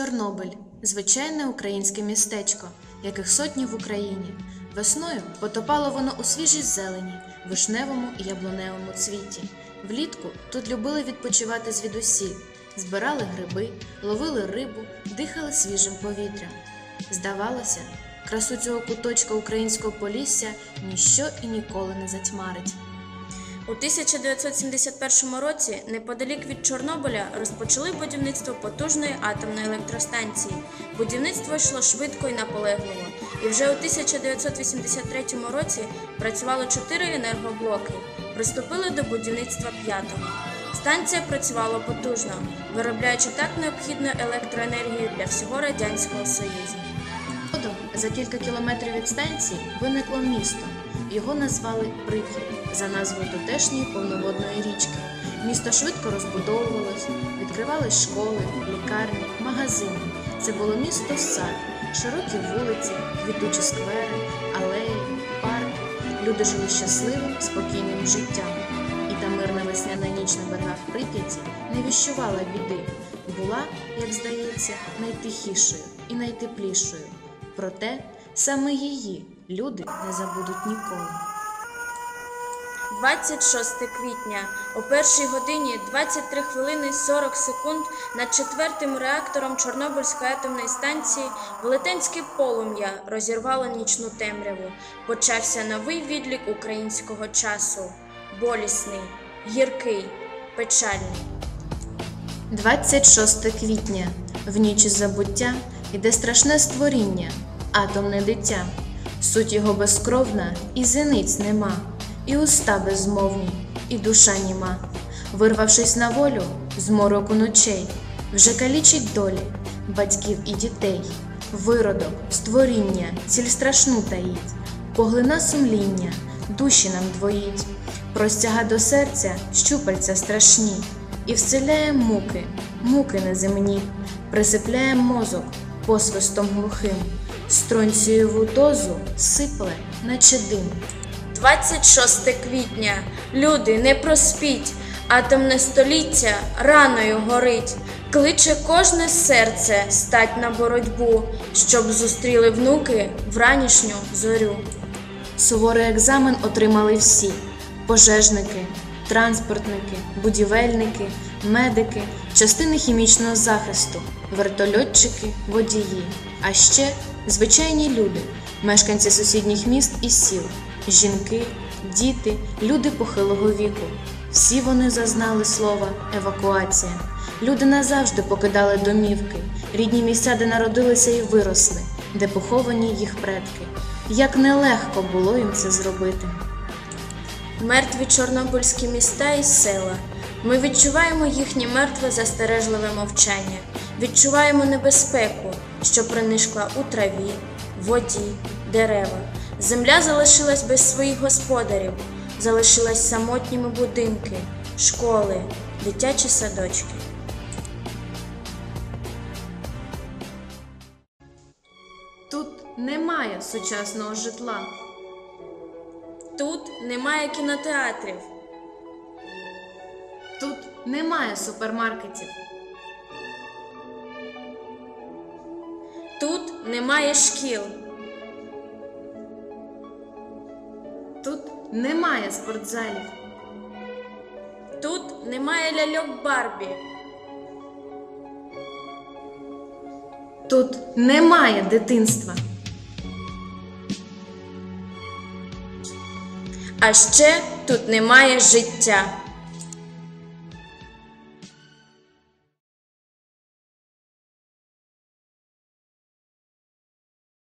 Чорнобиль звичайне українське містечко, яких сотні в Україні. Весною потопало воно у свіжій зелені, вишневому і яблуневому цвіті. Влітку тут любили відпочивати звідусіль, збирали гриби, ловили рибу, дихали свіжим повітрям. Здавалося, красу цього куточка українського полісся ніщо і ніколи не затьмарить. У 1971 році неподалік від Чорнобиля розпочали будівництво потужної атомної електростанції. Будівництво йшло швидко і наполегливо, і вже у 1983 році працювало чотири енергоблоки. Приступили до будівництва п'ятого. Станція працювала потужно, виробляючи так необхідну електроенергію для всього радянського союзу. За кілька кілометрів від станції, виникло місто. Його назвали Прип'ять за назвою тутешньої повноводної річки. Місто швидко розбудовувалось, відкривались школи, лікарні, магазини. Це було місто сад, широкі вулиці, квітучі сквери, алеї, парки. Люди жили щасливим, спокійним життям. І та мирна весняна ніч на берегах Прип'яті не віщувала біди. Була, як здається, найтихішою і найтеплішою. Проте саме її люди не забудуть ніколи. 26 квітня о першій годині 23 хвилини 40 секунд над четвертим реактором Чорнобильської атомної станції велетенське полум'я розірвало нічну темряву. Почався новий відлік українського часу. Болісний, гіркий, печальний. 26 квітня, в ніч забуття, іде страшне створіння, атомне дитя. Суть його безкровна, і зениць нема, і уста безмовні, і душа німа. Вирвавшись на волю з мороку ночей, вже калічить долі батьків і дітей. Виродок, створіння, ціль страшну таїть, поглина сумління, душі нам двоїть, простяга до серця щупальця страшні, і вселяє муки, муки неземні, присипляє мозок посвистом глухим, стронцієву дозу сипле, наче дим. 26 квітня. Люди, не проспіть, атомне століття раною горить, кличе кожне серце стать на боротьбу, щоб зустріли внуки вранішню зорю. Суворий екзамен отримали всі: пожежники, транспортники, будівельники, медики, частини хімічного захисту, вертольотчики, водії, а ще звичайні люди, мешканці сусідніх міст і сіл, жінки, діти, люди похилого віку. Всі вони зазнали слова евакуація. Люди назавжди покидали домівки, рідні місця, де народилися і виросли, де поховані їх предки. Як нелегко було їм це зробити. Мертві чорнобильські міста і села. Ми відчуваємо їхнє мертве застережливе мовчання, відчуваємо небезпеку, що принишкла у траві, воді, дерева. Земля залишилась без своїх господарів, залишилась самотніми будинки, школи, дитячі садочки. Тут немає сучасного житла. Тут немає кінотеатрів, Тут немає супермаркетів. тут немає шкіл, немає спортзалів. тут немає ляльок Барбі. Тут немає дитинства. А ще тут немає життя.